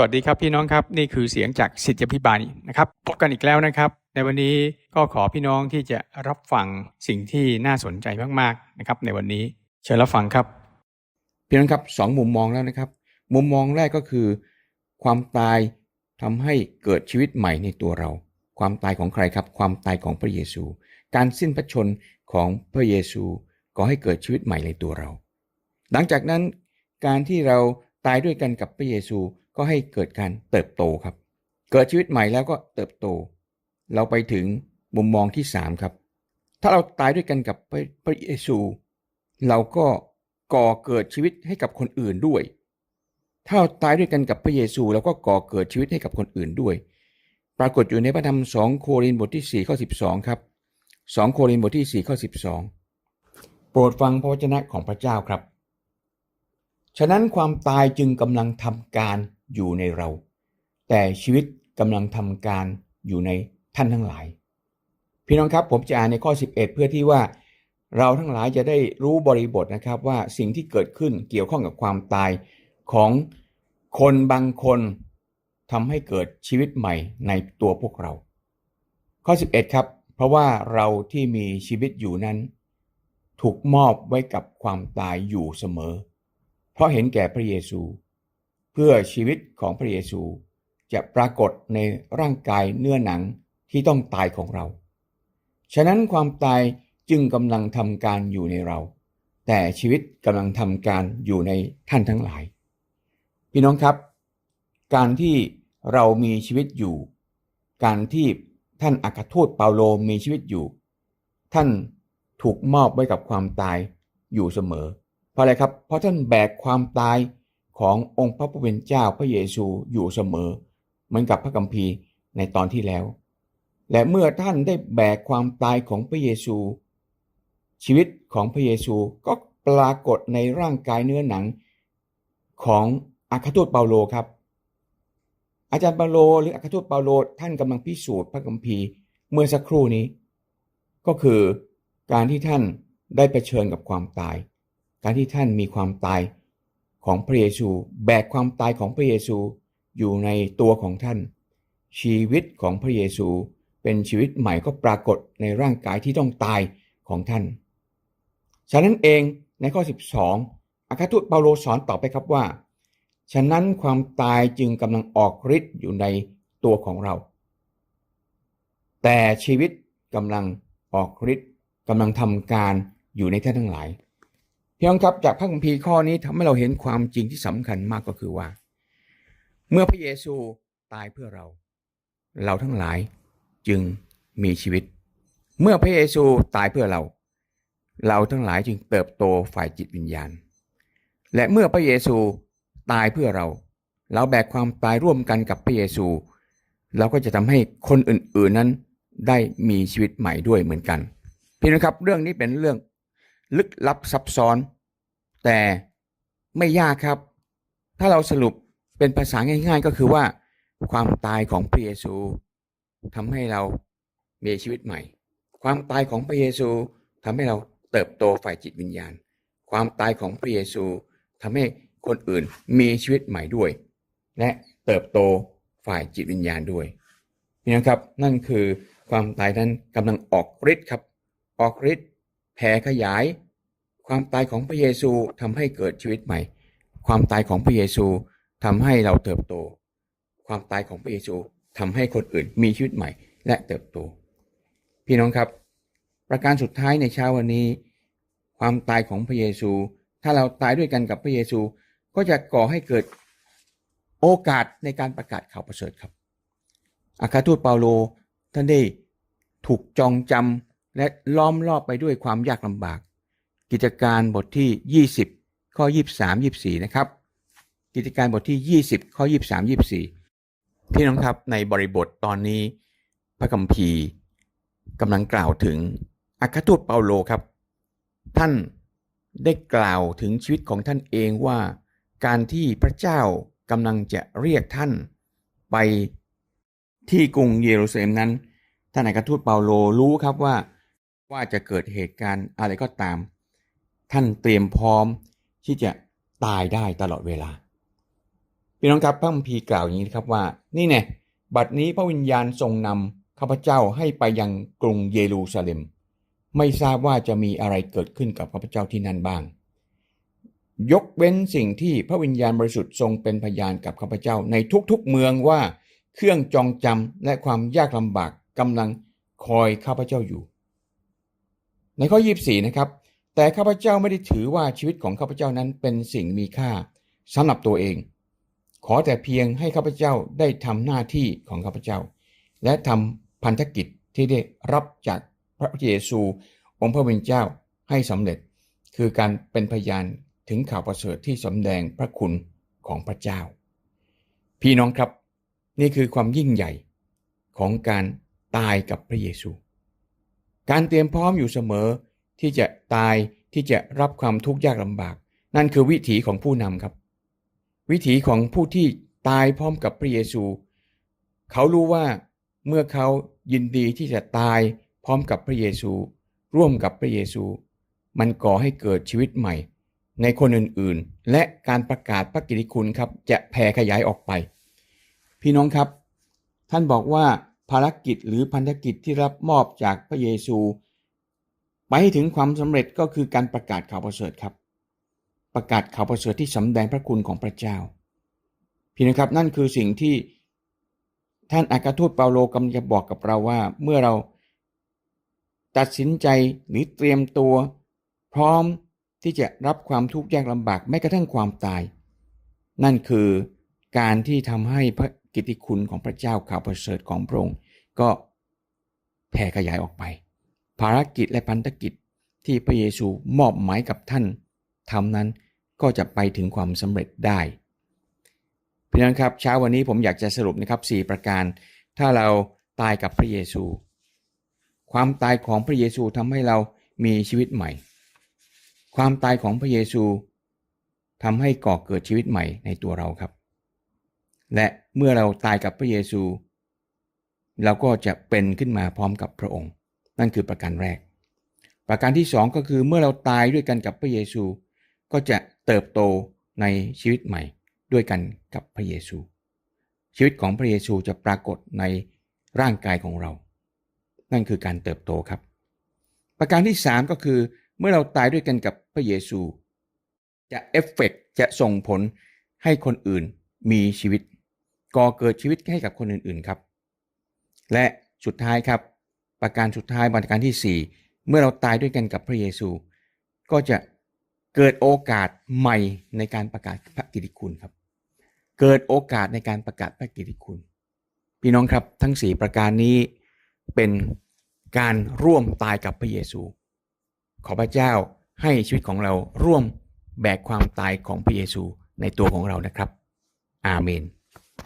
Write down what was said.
สวัสดีครับพี่น้องครับนี่คือเสียงจากสิทธิพิบาลนะครับพบกันอีกแล้วนะครับ ในวันนี้ก็ขอพี่น้องที่จะรับฟังสิ่งที่น่าสนใจมากๆนะครับ ในวันนี้เชิญรับฟังครับพี่น้องครับสองมุมมองแล้วนะครับ มุมมองแรกก็คือ ความตายทำให้เกิดชีวิตใหม่ในตัวเรา ความตายของใครครับ ความตายของพระเยซู การสิ้นพระชนของพระเยซูก่อให้เกิดชีวิตใหม่ในตัวเรา หลังจากนั้นการที่เราตายด้วยกันกับพระเยซู ก็ให้เกิดการเติบโตครับ เกิดชีวิตใหม่แล้วก็เติบโต เราไปถึงมุมมองที่สามครับ ถ้าเราตายด้วยกันกับพระพระเยซู เราก็ก่อเกิดชีวิตให้กับคนอื่นด้วย ถ้าเราตายด้วยกันกับพระเยซูเราก็ก่อเกิดชีวิตให้กับคนอื่นด้วย ปรากฏอยู่ในพระธรรม2โครินธ์บทที่4ข้อ12ครับ2โครินธ์บทที่4ข้อ12 โปรดฟังพระวจนะของพระเจ้าครับ ฉะนั้นความตายจึงกำลังทำการ อยู่ในเรา แต่ชีวิตกำลังทำการอยู่ในท่านทั้งหลาย พี่น้องครับผมจะอ่านในข้อ 11 เพื่อที่ว่า เราทั้งหลายจะได้รู้บริบทนะครับว่าสิ่งที่เกิดขึ้นเกี่ยวข้องกับความตายของคนบางคนทำให้เกิดชีวิตใหม่ในตัวพวกเรา ข้อ 11 ครับ เพราะว่าเราที่มีชีวิตอยู่นั้น ถูกมอบไว้กับความตายอยู่เสมอ เพราะเห็นแก่พระเยซู พื่อชีวิตของพระเยซู จะปรากฏในร่างกายเนื้อหนังที่ต้องตายของเรา ฉะนั้นความตายจึงกำลังทำการอยู่ในเรา แต่ชีวิตกำลังทำการอยู่ในท่านทั้งหลาย พี่น้องครับ การที่เรามีชีวิตอยู่ การที่ท่านอัครทูตเปาโลมีชีวิตอยู่ ท่านถูกมอบไว้กับความตายอยู่เสมอ เพราะอะไรครับ เพราะท่านแบกความตาย ขององค์พระผู้เป็นเจ้าพระเยซูอยู่เสมอ เหมือนกับพระคัมภีร์ในตอนที่แล้ว และเมื่อท่านได้แบกความตายของพระเยซู ชีวิตของพระเยซูก็ปรากฏในร่างกายเนื้อหนังของอัครทูตเปาโลครับ อาจารย์เปาโลหรืออัครทูตเปาโลท่านกำลังพิสูจน์พระคัมภีร์เมื่อสักครู่นี้ ก็คือการที่ท่านได้เผชิญกับความตาย การที่ท่านมีความตาย ของพระเยซู แบกความตายของพระเยซูอยู่ในตัวของท่าน ชีวิตของพระเยซูเป็นชีวิตใหม่ก็ปรากฏในร่างกายที่ต้องตายของท่าน ฉะนั้นเองในข้อ 12อาคาทูตเปาโลสอนต่อไปครับว่า ฉะนั้นความตายจึงกำลังออกฤทธิ์อยู่ในตัวของเรา แต่ชีวิตกำลังออกฤทธิ์กำลังทำการอยู่ในท่านทั้งหลาย พี่น้องครับจากพระคัมภีร์ข้อนี้ทำให้เราเห็นความจริงที่สำคัญมากก็คือว่า เมื่อพระเยซูตายเพื่อเรา เราทั้งหลายจึงมีชีวิต เมื่อพระเยซูตายเพื่อเรา เราทั้งหลายจึงเติบโตฝ่ายจิตวิญญาณ และเมื่อพระเยซูตายเพื่อเรา เราแบกความตายร่วมกันกับพระเยซู เราก็จะทำให้คนอื่นๆนั้นได้มีชีวิตใหม่ด้วยเหมือนกันพี่นะครับเรื่องนี้เป็นเรื่อง ลึกลับซับซ้อน แต่ไม่ยากครับ ถ้าเราสรุปเป็นภาษาง่ายๆ ก็คือว่า ความตายของพระเยซูทำให้เรามีชีวิตใหม่ ความตายของพระเยซูทำให้เราเติบโตฝ่ายจิตวิญญาณ ความตายของพระเยซูทำให้คนอื่นมีชีวิตใหม่ด้วย และเติบโตฝ่ายจิตวิญญาณด้วยนี่นะครับนั่นคือความตายนั้นกำลังออกฤทธิ์ครับออกฤทธิ์ แผ่ขยาย ความตายของพระเยซูทำให้เกิดชีวิตใหม่ ความตายของพระเยซูทำให้เราเติบโต ความตายของพระเยซูทำให้คนอื่นมีชีวิตใหม่ และเติบโต พี่น้องครับ ประการสุดท้ายในเช้าวันนี้ ความตายของพระเยซู ถ้าเราตายด้วยกันกับพระเยซู ก็จะก่อให้เกิดโอกาสในการประกาศข่าวประเสริฐครับอาคาทูตเปาโลท่านได้ถูกจองจำ และล้อมรอบไปด้วยความยากลำบาก กิจการบทที่ 20 ข้อ 23 24 นะครับ กิจการบทที่ 20 ข้อ 23 24 พี่น้องครับในบริบทตอนนี้ พระคัมภีร์กำลังกล่าวถึงอาคาทูตเปาโลครับ ท่านได้กล่าวถึงชีวิตของท่านเองว่า การที่พระเจ้ากำลังจะเรียกท่านไปที่กรุงเยรูซาเล็มนั้น ท่านอัครทูตเปาโลรู้ครับว่า ว่าจะเกิดเหตุการณ์อะไรก็ตาม ท่านเตรียมพร้อมที่จะตายได้ตลอดเวลาพี่น้องครับพระคัมภีร์กล่าวอย่างนี้ครับว่า นี่แน่บัดนี้พระวิญญาณทรงนำข้าพเจ้าให้ไปยังกรุงเยรูซาเล็ม ไม่ทราบว่าจะมีอะไรเกิดขึ้นกับข้าพเจ้าที่นั่นบ้าง ยกเว้นสิ่งที่พระวิญญาณบริสุทธิ์ทรงเป็นพยานกับข้าพเจ้าในทุกๆเมืองว่าเครื่องจองจำและความยากลำบากกำลังคอยข้าพเจ้าอยู่ ในข้อ 24 นะครับ แต่ข้าพเจ้าไม่ได้ถือว่าชีวิตของข้าพเจ้านั้นเป็นสิ่งมีค่าสำหรับตัวเอง ขอแต่เพียงให้ข้าพเจ้าได้ทำหน้าที่ของข้าพเจ้า และทำพันธกิจที่ได้รับจากพระเยซูองค์พระผู้เป็นเจ้าให้สำเร็จ คือการเป็นพยานถึงข่าวประเสริฐที่สำแดงพระคุณของพระเจ้า พี่น้องครับ นี่คือความยิ่งใหญ่ของการตายกับพระเยซู การเตรียมพร้อมอยู่เสมอ ที่จะตายที่จะรับความทุกข์ยากลำบาก นั่นคือวิถีของผู้นำครับ วิถีของผู้ที่ตายพร้อมกับพระเยซู เขารู้ว่าเมื่อเขายินดีที่จะตายพร้อมกับพระเยซู ร่วมกับพระเยซู มันก่อให้เกิดชีวิตใหม่ ในคนอื่นๆ และการประกาศพระกิตติคุณครับจะแผ่ขยายออกไป พี่น้องครับ ท่านบอกว่า ภารกิจหรือพันธกิจที่รับมอบจากพระเยซู ไปให้ถึงความสำเร็จก็คือการประกาศข่าวประเสริฐครับ ประกาศข่าวประเสริฐที่สำแดงพระคุณของพระเจ้า พี่น้องครับนั่นคือสิ่งที่ท่านอากาทูตเปาโลกำลังจะบอกกับเราว่าเมื่อเราตัดสินใจหรือเตรียมตัว พร้อมที่จะรับความทุกข์ยากลำบากแม้กระทั่งความตาย นั่นคือการที่ทำให้พระ กิตติคุณของพระเจ้าข่าวประเสริฐของพระองค์ก็แผ่ขยายออกไป ภารกิจและพันธกิจที่พระเยซูมอบหมายกับท่านทำนั้นก็จะไปถึงความสำเร็จได้พี่น้องครับเช้าวันนี้ผมอยากจะสรุปนะครับ 4 ประการ ถ้าเราตายกับพระเยซู ความตายของพระเยซูทำให้เรามีชีวิตใหม่ ความตายของพระเยซูทำให้ก่อเกิดชีวิตใหม่ในตัวเราครับ และเมื่อเราตายกับพระเยซู เราก็จะเป็นขึ้นมาพร้อมกับพระองค์ นั่นคือประการแรก ประการที่สองก็คือเมื่อเราตายด้วยกันกับพระเยซู ก็จะเติบโตในชีวิตใหม่ด้วยกันกับพระเยซู ชีวิตของพระเยซูจะปรากฏในร่างกายของเรา นั่นคือการเติบโตครับ ประการที่สามก็คือเมื่อเราตายด้วยกันกับพระเยซู จะเอฟเฟกจะส่งผลให้คนอื่นมีชีวิต ก่อเกิดชีวิตให้กับคนอื่นๆครับ และสุดท้ายครับ ประการสุดท้ายประการที่ 4 เมื่อเราตายด้วยกันกับพระเยซู ก็จะเกิดโอกาสใหม่ในการประกาศพระกิติคุณครับ เกิดโอกาสในการประกาศพระกิตติคุณ พี่น้องครับทั้ง 4 ประการนี้เป็นการร่วมตายกับพระเยซู ขอพระเจ้าให้ชีวิตของเราร่วมแบกความตายของพระเยซูในตัวของเรานะครับ อาเมน